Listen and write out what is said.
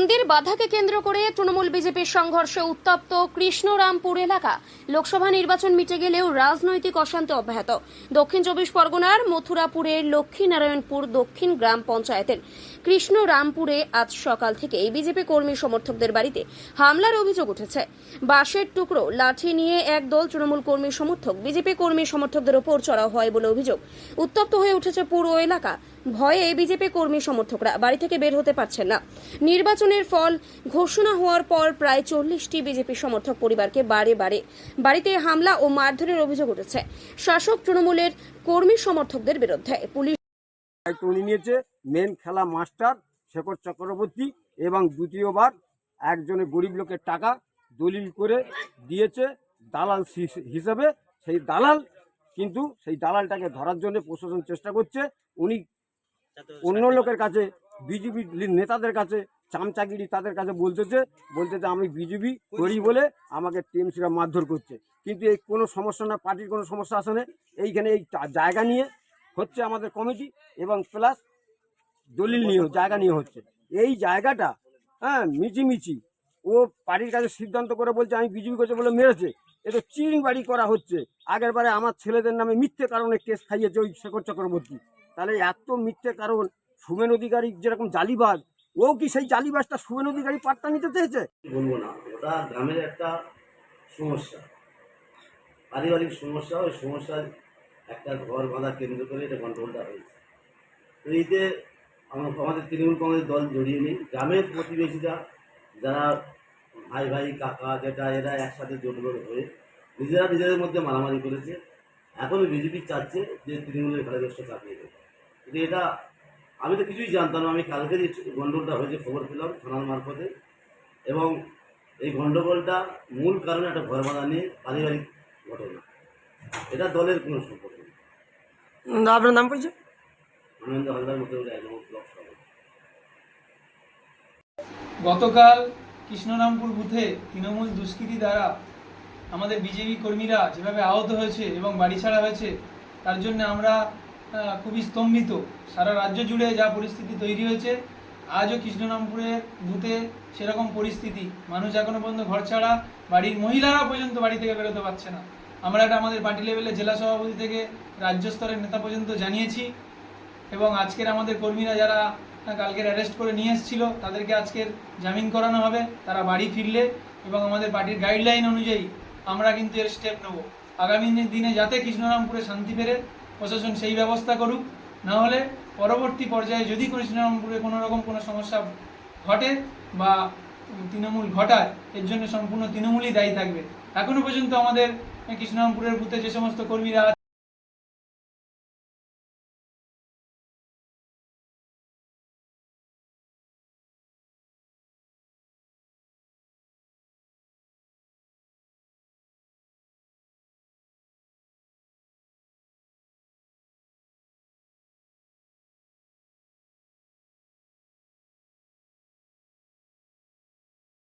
মন্দির বাধাকে কেন্দ্র করে তৃণমূল বিজেপির সংঘর্ষে উত্তপ্ত কৃষ্ণরামপুর এলাকা। লোকসভা নির্বাচন মিটে গেলেও রাজনৈতিক অশান্তি অব্যাহত। দক্ষিণ চব্বিশ পরগনার মথুরাপুরের লক্ষ্মীনারায়ণপুর দক্ষিণ গ্রাম পঞ্চায়েতের। কৃষ্ণরামপুরে আজ সকাল থেকেই বিজেপি কর্মী সমর্থকদের বাড়িতে হামলার অভিযোগ উঠেছে। বাঁশের টুকরো, লাঠি নিয়ে একদল তৃণমূল কর্মী সমর্থক বিজেপি কর্মী সমর্থকদের ওপর চড়াও হয় বলে অভিযোগ। উত্তপ্ত হয়ে উঠেছে পুরো এলাকা। ভয়ে বিজেপি কর্মী সমর্থকরা বাড়ি থেকে বের হতে পারছেন না। নির্বাচনের ফল ঘোষণা হওয়ার পর প্রায় চল্লিশটি বিজেপি সমর্থক পরিবারকে বারে বারে বাড়িতে হামলা ও মারধরের অভিযোগ উঠেছে। শাসক তৃণমূলের কর্মী সমর্থকদের বিরুদ্ধে পুলিশ উনি নিয়েছে। মেন খেলা মাস্টার শেখর চক্রবর্তী এবং দ্বিতীয়বার একজনের গরিব লোকের টাকা দলিল করে দিয়েছে দালাল হিস- হিসেবে। সেই দালাল কিন্তু সেই দালালটাকে ধরার জন্য প্রশাসন চেষ্টা করছে। উনি অন্য লোকের কাছে, বিজেপি নেতাদের কাছে, চামচাগিরি তাদের কাছে বলতেছে বলতেছে আমি বিজেপি করি বলে আমাকে টিএমসিরা মারধর করছে। কিন্তু এই কোনো সমস্যা না, পার্টির কোনো সমস্যা আসে না। এইখানে এই জায়গা নিয়ে হচ্ছে আমাদের কমিটি এবং প্লাস দলিল নিয়ে জায়গা নিয়ে হচ্ছে। এই জায়গাটা হ্যাঁ মিচিমিচি। ও পার্টির কাছে সিদ্ধান্ত করে বলছে, আমি বিজেপি করছে বলে মেরেছে। এ তো চিরিং বাড়ি করা হচ্ছে। আগের বারে আমার ছেলেদের নামে মিথ্যে কারণে কেস খাইয়েছে ওই শেখর চক্রবর্তী। তাহলে এত মিথ্যে কারণ, সুমেন অধিকারী যেরকম জালিবাজ, ও কি সেই জালিবাজটা সুমেন অধিকারী পাট্টা নিতে চেয়েছে? বলব না ওটা গ্রামের একটা সমস্যা। পারিবারিক সমস্যা, ওই সমস্যার একটা ঘর বাঁধা কেন্দ্র করে এটা গন্ডগোলটা হয়েছে। তো এতে আমরা- আমাদের তৃণমূল কংগ্রেস দল জড়িয়ে নেই। গ্রামের প্রতিবেশীরা যারা ভাই ভাই, কাকা যেটা এরা একসাথে জোটবল হয়ে নিজেরা নিজেদের মধ্যে মারামারি করেছে। এখন বিজেপি চাচ্ছে যে তৃণমূলের দোষটা চাপিয়ে দেবে। কিন্তু এটা আমি তো কিছুই জানতাম আমি কালকেরই গণ্ডগোলটা হয়েছে খবর পেলাম থানার মারফতে। এবং এই গণ্ডগোলটা মূল কারণে একটা ঘর বাঁধা নিয়ে পারিবারিক ঘটনা। এটা দলের কোনো সম্পর্ক আপনার নাম পরিচয়? গতকাল কৃষ্ণরামপুর বুথে তৃণমূল দুষ্কৃতী দ্বারা আমাদের বিজেপি কর্মীরা যেভাবে আহত হয়েছে এবং বাড়ি ছাড়া হয়েছে তার জন্য আমরা আহ, খুবই স্তম্ভিত। সারা রাজ্য জুড়ে যা পরিস্থিতি তৈরি হয়েছে আজও কৃষ্ণরামপুরের বুথে সেরকম পরিস্থিতি। মানুষ এখনও পর্যন্ত ঘর ছাড়া বাড়ির মহিলারা পর্যন্ত বাড়ি থেকে বেরোতে পারছে না। আমরা এটা আমাদের পার্টি লেভেলে জেলা সভাপতি থেকে রাজ্য স্তরের নেতা পর্যন্ত জানিয়েছি এবং আজকের আমাদের কর্মীরা যারা কালকের অ্যারেস্ট করে নিয়ে এসেছিল, তাদেরকে আজকের জামিন করানো হবে। তারা বাড়ি ফিরলে এবং আমাদের পার্টির গাইডলাইন অনুযায়ী আমরা কিন্তু এর স্টেপ নেব। আগামী দিনে যাতে কৃষ্ণরামপুরে শান্তি ফেরে, প্রশাসন সেই ব্যবস্থা করুক। না হলে পরবর্তী পর্যায়ে যদি কৃষ্ণরামপুরে কোনো রকম কোনো সমস্যা ঘটে বা তৃণমূল ঘটায়, এর জন্য সম্পূর্ণ তৃণমূলই দায়ী থাকবে। এখনও পর্যন্ত আমাদের কৃষ্ণরামপুরের বুথে যে সমস্ত কর্মীরা